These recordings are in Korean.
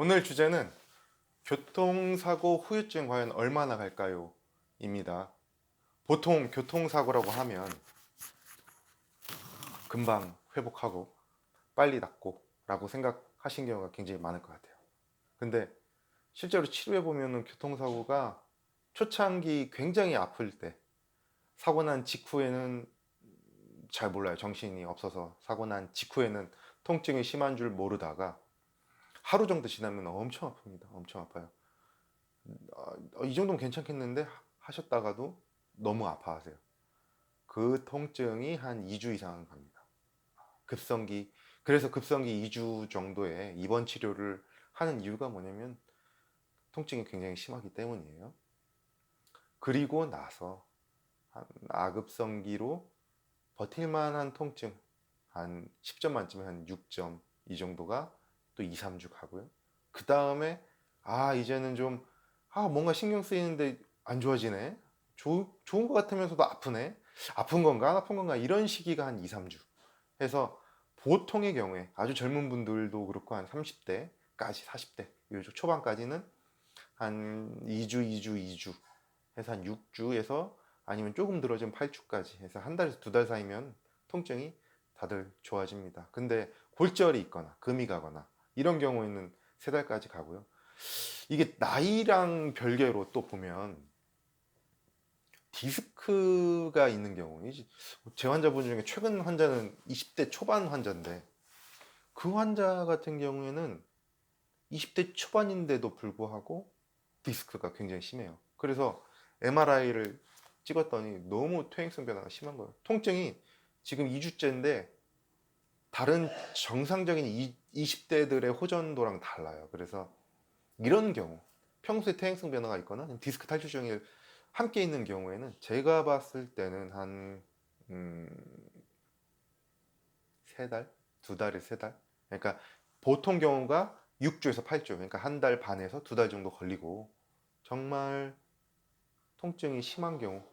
오늘 주제는 교통사고 후유증 과연 얼마나 갈까요? 입니다. 보통 교통사고라고 하면 금방 회복하고 빨리 낫고 라고 생각하신 경우가 굉장히 많을 것 같아요. 근데 실제로 치료해 보면은 교통사고가 초창기 굉장히 아플 때 사고 난 직후에는 잘 몰라요. 정신이 없어서 사고 난 직후에는 통증이 심한 줄 모르다가 하루 정도 지나면 엄청 아픕니다. 엄청 아파요. 어, 이 정도면 괜찮겠는데 하셨다가도 너무 아파하세요. 그 통증이 한 2주 이상 갑니다. 급성기. 그래서 급성기 2주 정도의 입원 치료를 하는 이유가 뭐냐면 통증이 굉장히 심하기 때문이에요. 그리고 나서 한 아급성기로 버틸만한 통증 한 10점 만점에 한 6점 이 정도가 또 2, 3주 가고요. 그 다음에 아 이제는 좀 아 뭔가 신경 쓰이는데 안 좋아지네. 좋, 좋은 것 같으면서도 아프네. 아픈 건가 안 아픈 건가 이런 시기가 한 2, 3주. 해서 보통의 경우에 아주 젊은 분들도 그렇고 한 30대까지 40대 요즘 초반까지는 한 2주, 2주, 2주 해서 한 6주에서 아니면 조금 늘어지면 8주까지 해서 한 달에서 두 달 사이면 통증이 다들 좋아집니다. 근데 골절이 있거나 금이 가거나 이런 경우에는 세 달까지 가고요. 이게 나이랑 별개로 또 보면 디스크가 있는 경우, 제 환자분 중에 최근 환자는 20대 초반 환자인데 그 환자 같은 경우에는 20대 초반인데도 불구하고 디스크가 굉장히 심해요. 그래서 MRI를 찍었더니 너무 퇴행성 변화가 심한 거예요. 통증이 지금 2주째인데 다른 정상적인 20대들의 호전도랑 달라요. 그래서 이런 경우 평소에 퇴행성 변화가 있거나 디스크 탈출증이 함께 있는 경우에는 제가 봤을 때는 한 음, 세 달, 두 달에 세 달. 그러니까 보통 경우가 6주에서 8주, 그러니까 한 달 반에서 두 달 정도 걸리고 정말 통증이 심한 경우,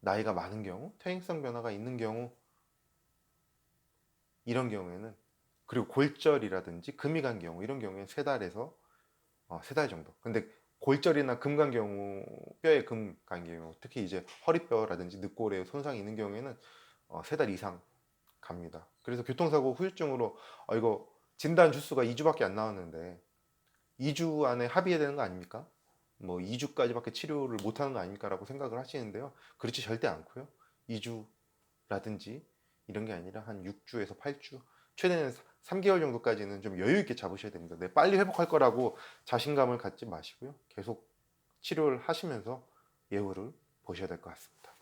나이가 많은 경우, 퇴행성 변화가 있는 경우 이런 경우에는 그리고 골절이라든지 금이 간 경우 이런 경우에는 세 달에서 어, 세달 정도. 근데 골절이나 금 간 경우 뼈에 금 간 경우 특히 이제 허리뼈라든지 늑골에 손상이 있는 경우에는 어, 세달 이상 갑니다. 그래서 교통사고 후유증으로 어, 이거 진단 주수가 2주밖에 안 나왔는데 2주 안에 합의해야 되는 거 아닙니까? 뭐 2주까지밖에 치료를 못 하는 거 아닙니까라고 생각을 하시는데요. 그렇지 절대 않고요. 2주라든지 이런 게 아니라 한 6주에서 8주, 최대는 3개월 정도까지는 좀 여유 있게 잡으셔야 됩니다. 네, 빨리 회복할 거라고 자신감을 갖지 마시고요. 계속 치료를 하시면서 예후를 보셔야 될 것 같습니다.